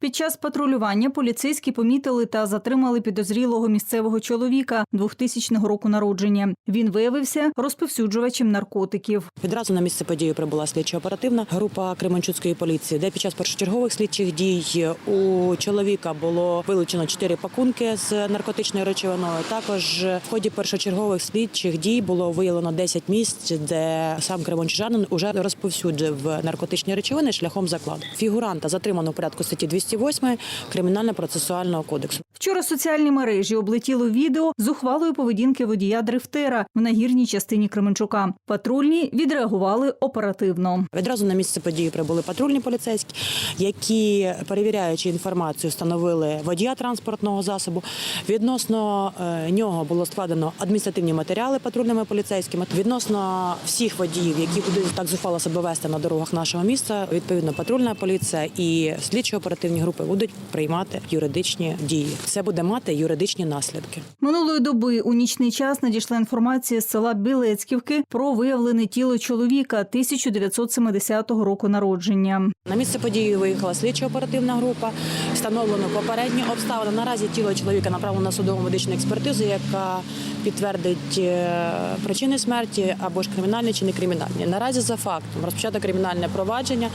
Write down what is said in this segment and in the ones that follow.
Під час патрулювання поліцейські помітили та затримали підозрілого місцевого чоловіка 2000 року народження. Він виявився розповсюджувачем наркотиків. Відразу на місце події прибула слідчо-оперативна група Кременчуцької поліції, де під час першочергових слідчих дій у чоловіка було вилучено чотири пакунки з наркотичною речовиною. Також в ході першочергових слідчих дій було виявлено 10 місць, де сам кременчужанин уже розповсюджив наркотичні речовини шляхом закладу. Фігуранта затримано в порядку статті 208 кримінально-процесуального кодексу. Вчора соціальні мережі облетіло відео з ухвалою поведінки водія дрифтера в нагірній частині Кременчука. Патрульні відреагували оперативно. Відразу на місце події прибули патрульні поліцейські, які перевіряючи інформацію, встановили водія транспортного засобу. Відносно е, нього було складено адміністративні матеріали патрульними поліцейськими. Відносно всіх водіїв, які будуть так зухвало себе вести на дорогах нашого міста, відповідно, патрульна поліція і слідчо-оперативні групи будуть приймати юридичні дії. Це буде мати юридичні наслідки. Минулої доби у нічний час надійшла інформація з села Білецьківки про виявлене тіло чоловіка 1970 року народження. На місце події виїхала слідчо-оперативна група. Встановлено попередні обставини. Наразі тіло чоловіка направлено на судову медичну експертизу, яка підтвердить е, причини смерті або ж кримінальні чи не кримінальні. Наразі за фактом розпочато кримінальне провадження.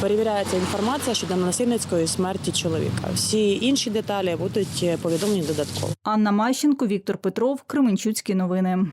Перевіряється інформація щодо насильницької смерті чоловіка. Всі інші деталі будуть повідомлені додатково. Анна Мащенко, Віктор Петров, Кременчуцькі новини.